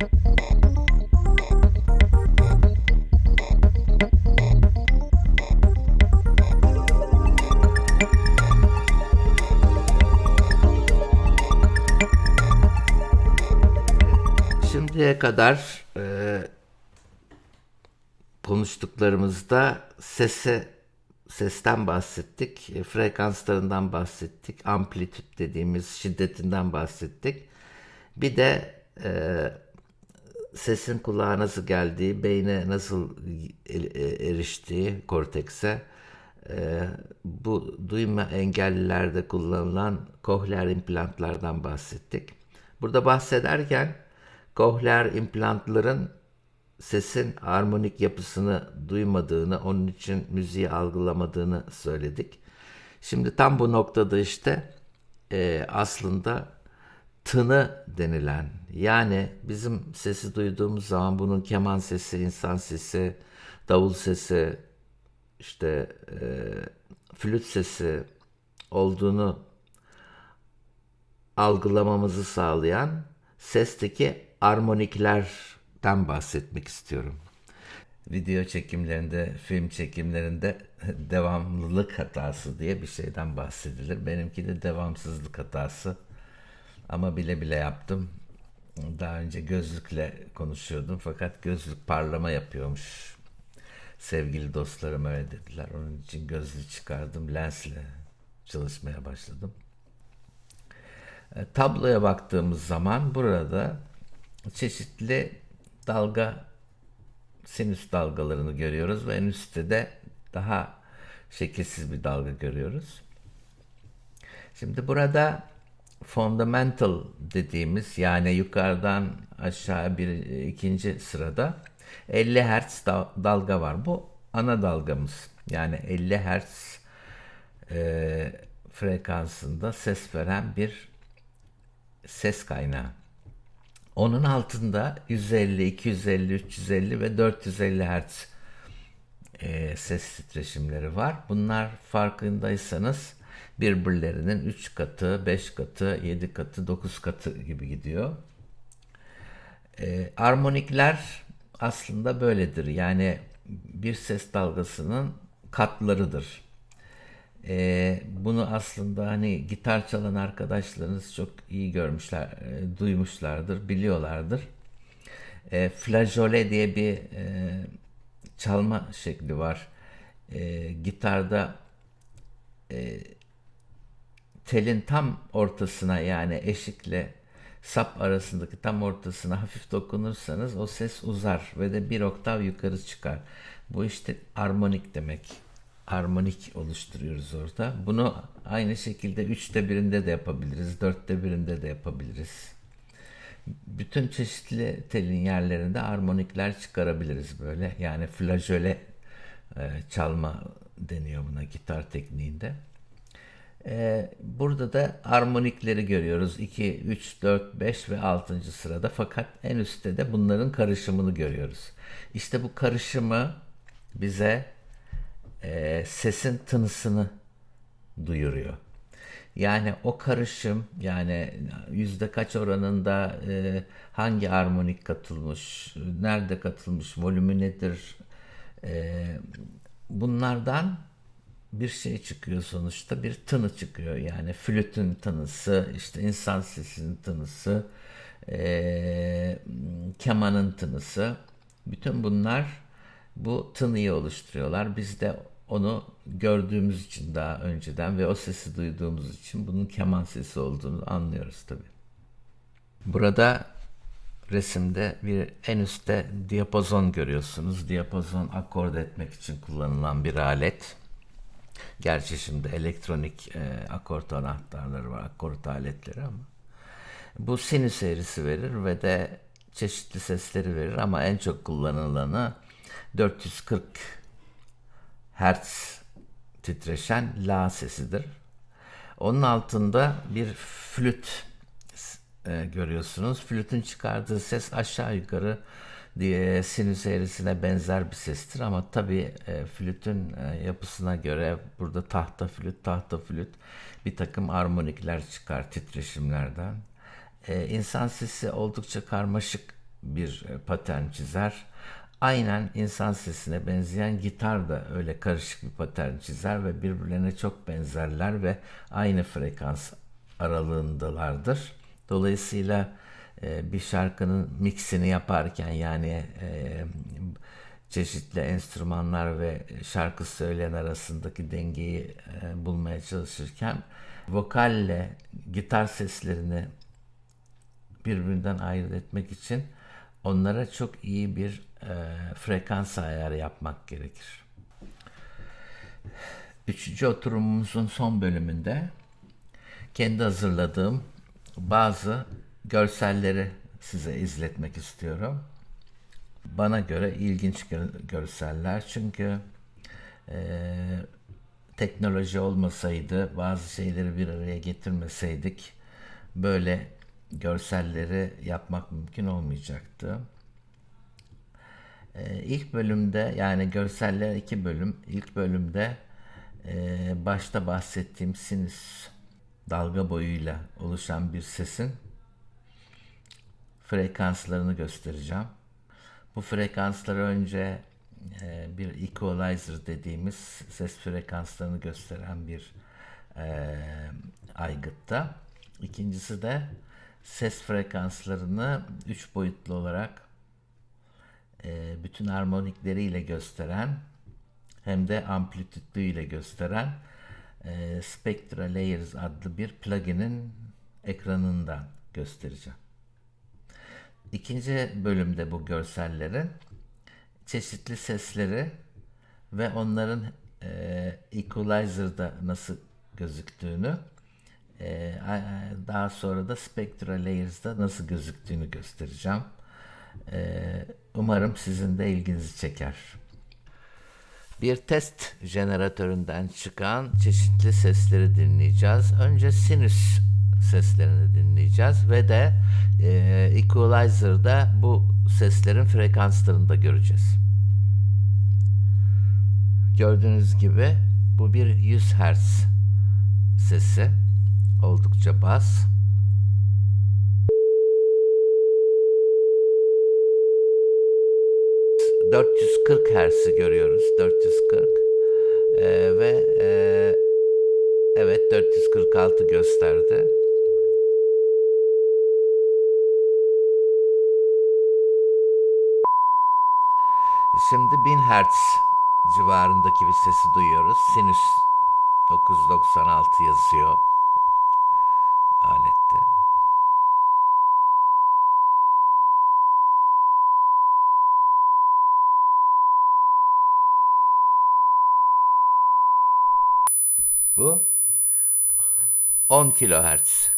Şimdiye kadar e, konuştuklarımızda sese sesten bahsettik, e, frekanslarından bahsettik, amplitüt dediğimiz şiddetinden bahsettik. Bir de e, sesin kulağa nasıl geldiği, beyne nasıl e- eriştiği, kortekse, e, bu duyma engellilerde kullanılan kohleer implantlardan bahsettik. Burada bahsederken kohleer implantların sesin armonik yapısını duymadığını, onun için müziği algılamadığını söyledik. Şimdi tam bu noktada işte e, aslında tını denilen yani bizim sesi duyduğumuz zaman bunun keman sesi, insan sesi, davul sesi, işte e, flüt sesi olduğunu algılamamızı sağlayan sesteki armoniklerden bahsetmek istiyorum. Video çekimlerinde, film çekimlerinde devamlılık hatası diye bir şeyden bahsedilir. Benimki de devamsızlık hatası. Ama bile bile yaptım. Daha önce gözlükle konuşuyordum fakat gözlük parlama yapıyormuş. Sevgili dostlarım öyle dediler. Onun için gözlüğü çıkardım, lensle çalışmaya başladım. E, Tabloya baktığımız zaman burada çeşitli dalga sinüs dalgalarını görüyoruz ve en üstte de daha şekilsiz bir dalga görüyoruz. Şimdi burada fundamental dediğimiz yani yukarıdan aşağı bir ikinci sırada 50 Hz da- dalga var. Bu ana dalgamız. Yani 50 Hz e, frekansında ses veren bir ses kaynağı. Onun altında 150, 250, 350 ve 450 Hz e, ses titreşimleri var. Bunlar farkındaysanız birbirlerinin 3 katı, 5 katı, 7 katı, 9 katı gibi gidiyor. E, armonikler aslında böyledir. Yani bir ses dalgasının katlarıdır. E, bunu aslında hani gitar çalan arkadaşlarınız çok iyi görmüşler, e, duymuşlardır, biliyorlardır. E, flageole diye bir e, çalma şekli var. E, gitarda telin tam ortasına yani eşikle sap arasındaki tam ortasına hafif dokunursanız o ses uzar ve de bir oktav yukarı çıkar. Bu işte armonik demek. Armonik oluşturuyoruz orada. Bunu aynı şekilde üçte birinde de yapabiliriz, dörtte birinde de yapabiliriz. Bütün çeşitli telin yerlerinde armonikler çıkarabiliriz böyle. Yani flajöle e, çalma deniyor buna gitar tekniğinde. Ee, burada da armonikleri görüyoruz. 2, 3, 4, 5 ve 6. sırada. Fakat en üstte de bunların karışımını görüyoruz. İşte bu karışımı bize e, sesin tınısını duyuruyor. Yani o karışım yani yüzde kaç oranında e, hangi armonik katılmış, nerede katılmış, volümü nedir, e, bunlardan bir şey çıkıyor sonuçta bir tını çıkıyor yani flütün tınısı işte insan sesinin tınısı eee, kemanın tınısı bütün bunlar bu tınıyı oluşturuyorlar biz de onu gördüğümüz için daha önceden ve o sesi duyduğumuz için bunun keman sesi olduğunu anlıyoruz tabi. Burada resimde bir en üstte diapazon görüyorsunuz. Diapazon akord etmek için kullanılan bir alet. Gerçi şimdi elektronik e, akort anahtarları var, akort aletleri ama bu sinüs eğrisi verir ve de çeşitli sesleri verir ama en çok kullanılanı 440 Hz titreşen la sesidir. Onun altında bir flüt e, görüyorsunuz. Flütün çıkardığı ses aşağı yukarı diye sinüs eğrisine benzer bir sestir ama tabii e, flütün e, yapısına göre burada tahta flüt, tahta flüt bir takım armonikler çıkar titreşimlerden. E, insan sesi oldukça karmaşık bir e, patern çizer. Aynen insan sesine benzeyen gitar da öyle karışık bir patern çizer ve birbirlerine çok benzerler ve aynı frekans aralığındalardır. Dolayısıyla e, bir şarkının mixini yaparken yani e, çeşitli enstrümanlar ve şarkı söyleyen arasındaki dengeyi e, bulmaya çalışırken vokalle gitar seslerini birbirinden ayırt etmek için onlara çok iyi bir e, frekans ayarı yapmak gerekir. Üçüncü oturumumuzun son bölümünde kendi hazırladığım bazı görselleri size izletmek istiyorum. Bana göre ilginç gö- görseller çünkü e, teknoloji olmasaydı, bazı şeyleri bir araya getirmeseydik böyle görselleri yapmak mümkün olmayacaktı. Ee, ilk bölümde yani görseller iki bölüm. İlk bölümde e, başta bahsettiğim sinüs dalga boyuyla oluşan bir sesin frekanslarını göstereceğim. Bu frekansları önce e, bir equalizer dediğimiz ses frekanslarını gösteren bir e, aygıtta. İkincisi de ses frekanslarını üç boyutlu olarak e, bütün harmonikleriyle gösteren hem de amplitüdüyle gösteren e, Spectra Layers adlı bir plugin'in ekranından göstereceğim. İkinci bölümde bu görsellerin çeşitli sesleri ve onların e, equalizer'da nasıl gözüktüğünü e, daha sonra da Spectra Layers'da nasıl gözüktüğünü göstereceğim. E, umarım sizin de ilginizi çeker. Bir test jeneratöründen çıkan çeşitli sesleri dinleyeceğiz. Önce sinüs seslerini dinleyeceğiz ve de e, equalizer'da bu seslerin frekanslarını da göreceğiz. Gördüğünüz gibi bu bir 100 Hz sesi. Oldukça bas. ...440 Hz'i görüyoruz. 440. Ee, ve e, evet 446 gösterdi. Şimdi 1000 Hz civarındaki bir sesi duyuyoruz. Sinüs 996 yazıyor alette. Bu 10 kilohertz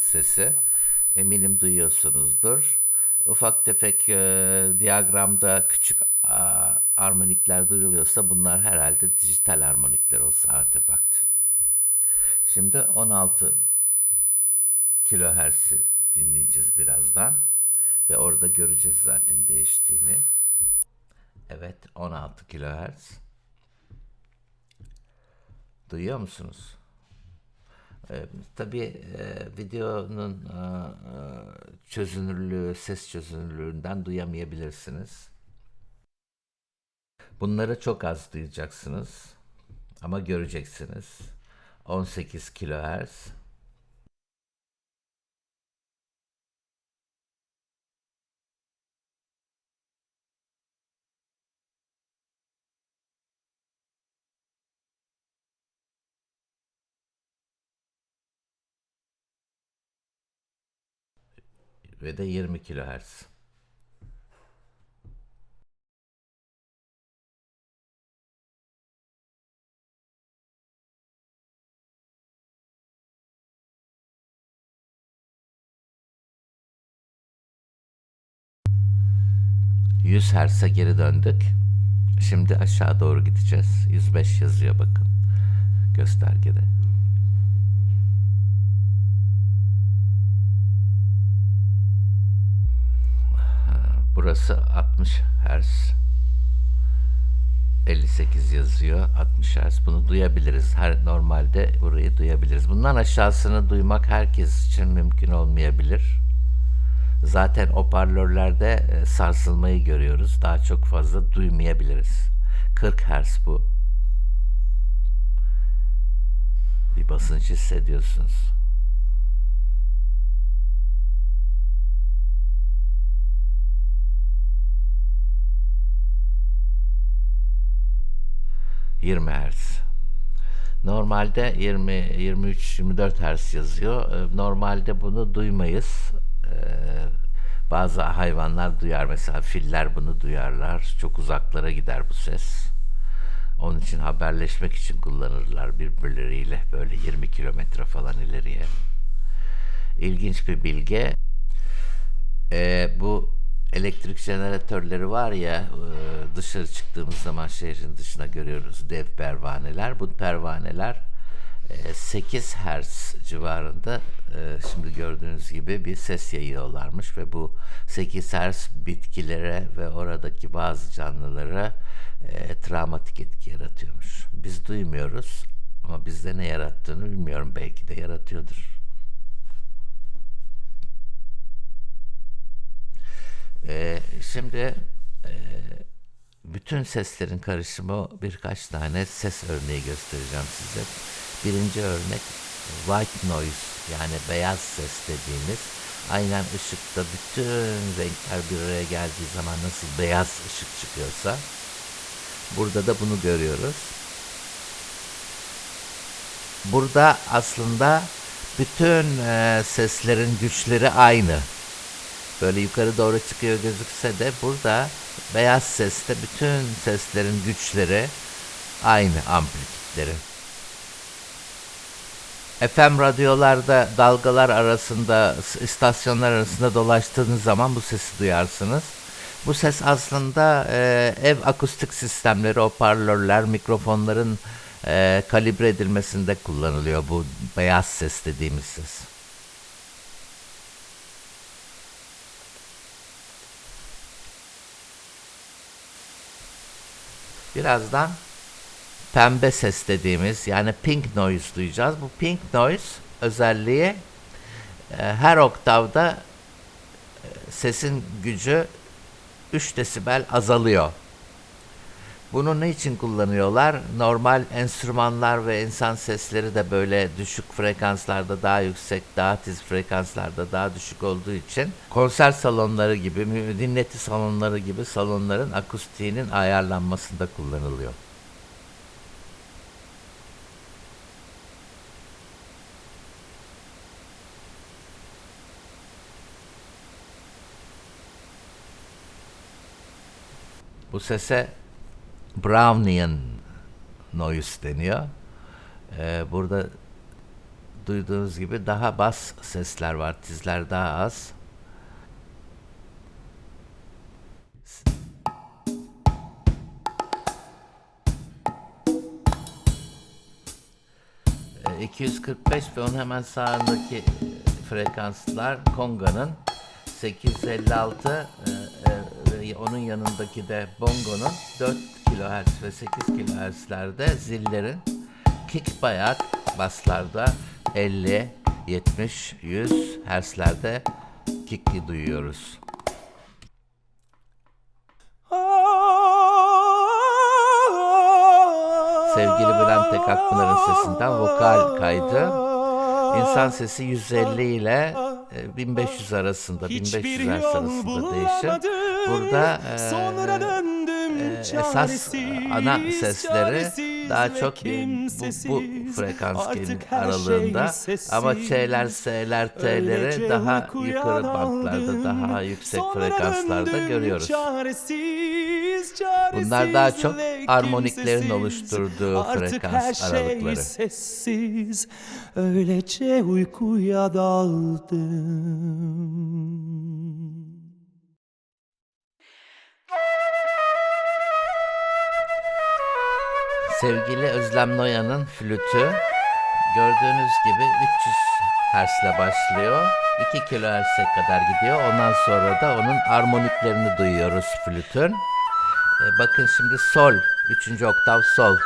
sesi. Eminim duyuyorsunuzdur. Ufak tefek e, diyagramda küçük armonikler duyuluyorsa bunlar herhalde dijital armonikler olsa artefakt. Şimdi 16 kilohertz'i dinleyeceğiz birazdan. Ve orada göreceğiz zaten değiştiğini. Evet 16 kilohertz. Duyuyor musunuz? Ee, tabii e, videonun e, e, çözünürlüğü, ses çözünürlüğünden duyamayabilirsiniz. Bunları çok az duyacaksınız ama göreceksiniz. 18 kilohertz ve de 20 kHz. 100 Hz'e geri döndük. Şimdi aşağı doğru gideceğiz. 105 yazıyor bakın. Göstergede. Burası 60 Hz. 58 yazıyor. 60 Hz. Bunu duyabiliriz. Her normalde burayı duyabiliriz. Bundan aşağısını duymak herkes için mümkün olmayabilir. Zaten hoparlörlerde e, sarsılmayı görüyoruz. Daha çok fazla duymayabiliriz. 40 Hz bu. Bir basınç hissediyorsunuz. ...20 Hz. Normalde 20, 23, 24 Hz yazıyor. Ee, Normalde bunu duymayız. Bazı hayvanlar duyar. Mesela filler bunu duyarlar. Çok uzaklara gider bu ses. Onun için haberleşmek için kullanırlar birbirleriyle. Böyle 20 kilometre falan ileriye. İlginç bir bilgi. Ee, bu elektrik jeneratörleri var ya e, dışarı çıktığımız zaman şehrin dışına görüyoruz dev pervaneler. Bu pervaneler 8 Hz civarında e, şimdi gördüğünüz gibi bir ses yayıyorlarmış ve bu 8 Hz bitkilere ve oradaki bazı canlılara e, travmatik etki yaratıyormuş. Biz duymuyoruz ama bizde ne yarattığını bilmiyorum. Belki de yaratıyordur. Ee, şimdi e, bütün seslerin karışımı birkaç tane ses örneği göstereceğim size. Birinci örnek white noise yani beyaz ses dediğimiz aynen ışıkta bütün renkler bir araya geldiği zaman nasıl beyaz ışık çıkıyorsa burada da bunu görüyoruz. Burada aslında bütün e, seslerin güçleri aynı böyle yukarı doğru çıkıyor gözükse de burada beyaz seste bütün seslerin güçleri aynı amplitüdleri. FM radyolarda dalgalar arasında, istasyonlar arasında dolaştığınız zaman bu sesi duyarsınız. Bu ses aslında e, ev akustik sistemleri, hoparlörler, mikrofonların e, kalibre edilmesinde kullanılıyor bu beyaz ses dediğimiz ses. Birazdan pembe ses dediğimiz yani pink noise duyacağız. Bu pink noise özelliği e, her oktavda e, sesin gücü 3 desibel azalıyor. Bunu ne için kullanıyorlar? Normal enstrümanlar ve insan sesleri de böyle düşük frekanslarda daha yüksek, daha tiz frekanslarda daha düşük olduğu için konser salonları gibi, dinleti salonları gibi salonların akustiğinin ayarlanmasında kullanılıyor. Bu sese Brownian noise deniyor. Ee, burada duyduğunuz gibi daha bas sesler var. Tizler daha az. Ee, 245 ve onun hemen sağındaki frekanslar Konga'nın 856 e, e, onun yanındaki de Bongo'nun 4 kHz ve 8 kHz'lerde zillerin kick bayak baslarda 50, 70, 100 Hz'lerde kick'i duyuyoruz. Sevgili Bülent Tek Akpınar'ın sesinden vokal kaydı. İnsan sesi 150 ile 1500 arasında, 1500 Hz arasında değişir. Burada e, e, esas ana sesleri daha çok bu, bu frekans aralığında ama Ç'ler, S'ler, T'leri daha yukarı bantlarda, daha yüksek frekanslarda görüyoruz. Bunlar daha çok armoniklerin oluşturduğu frekans aralıkları. Sessiz, öylece uykuya daldım. Sevgili Özlem Noyan'ın flütü gördüğünüz gibi 300 Hz ile başlıyor. 2 kHz'e kadar gidiyor. Ondan sonra da onun armoniklerini duyuyoruz flütün. E, bakın şimdi sol, 3. oktav sol.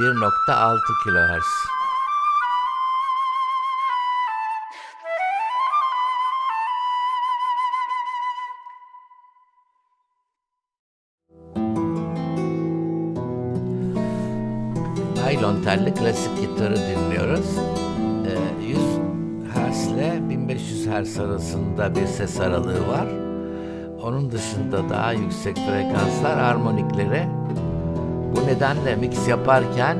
1.6 kHz. Naylon telli klasik gitarı dinliyoruz. Ee, 100 Hz ile 1500 Hz arasında bir ses aralığı var. Onun dışında daha yüksek frekanslar armonikleri. Bu nedenle mix yaparken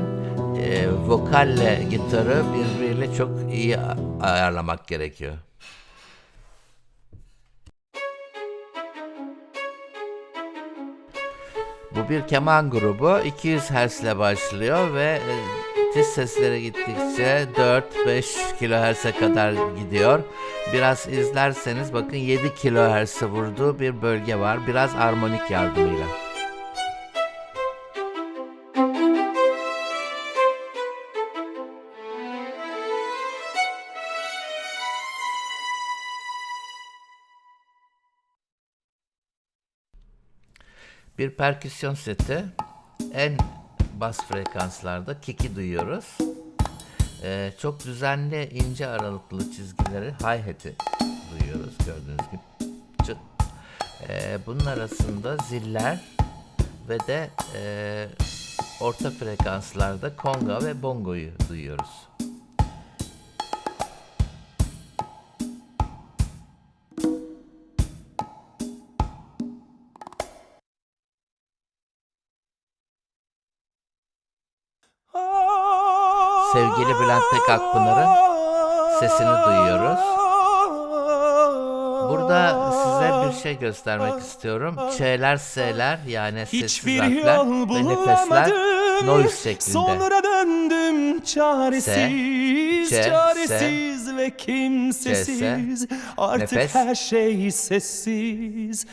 e, vokalle gitarı birbiriyle çok iyi ayarlamak gerekiyor. Bu bir keman grubu. 200 Hz ile başlıyor ve e, tiz seslere gittikçe 4-5 kHz'e kadar gidiyor. Biraz izlerseniz bakın 7 kHz'e vurduğu bir bölge var. Biraz armonik yardımıyla. Bir perküsyon seti en bas frekanslarda kiki duyuyoruz. Ee, çok düzenli ince aralıklı çizgileri hi-hat'i duyuyoruz gördüğünüz gibi. Çıt. Ee, bunun arasında ziller ve de e, orta frekanslarda konga ve bongoyu duyuyoruz. Sevgili Bülent Tek Akpınar'ın sesini duyuyoruz. Burada size bir şey göstermek istiyorum. Ç'ler, S'ler yani sessiz harfler ve nefesler noise şeklinde. Sonra döndüm çaresiz, S, C, çaresiz ve kimsesiz. Artık her şey sessiz.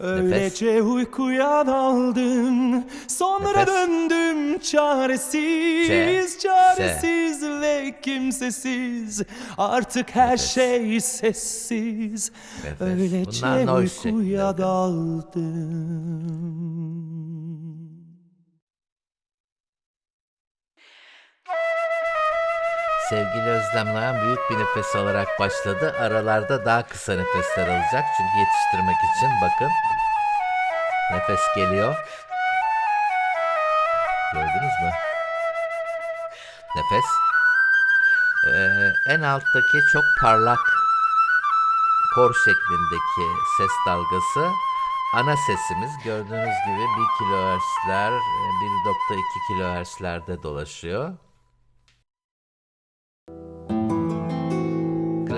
Öylece uykuya daldım. Sonra Nefes. döndüm çaresiz, C, çaresiz ve kimsesiz. Artık her Nefes. şey sessiz. Nefes. Öylece Bunlar uykuya daldım. Sevgili Özlem Noyan büyük bir nefes alarak başladı. Aralarda daha kısa nefesler alacak. Çünkü yetiştirmek için bakın. Nefes geliyor. Gördünüz mü? Nefes. Ee, en alttaki çok parlak kor şeklindeki ses dalgası ana sesimiz gördüğünüz gibi 1 kilohertzler, e, 1.2 kilohertzlerde dolaşıyor.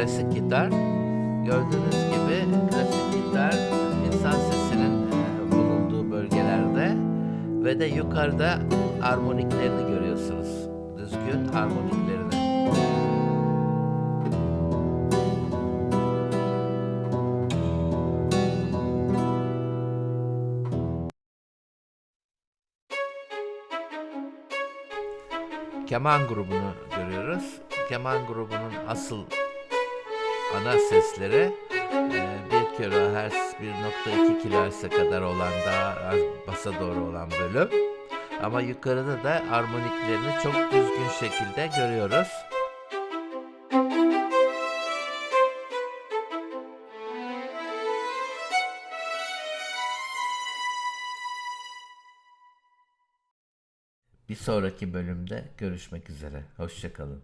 Klasik gitar gördüğünüz gibi klasik gitar insan sesinin e, bulunduğu bölgelerde ve de yukarıda armoniklerini görüyorsunuz. Düzgün armoniklerini. Keman grubunu görüyoruz. Keman grubunun asıl ana sesleri e, 1 kHz 1.2 kHz'e kadar olan daha basa doğru olan bölüm. Ama yukarıda da armoniklerini çok düzgün şekilde görüyoruz. Bir sonraki bölümde görüşmek üzere. Hoşçakalın.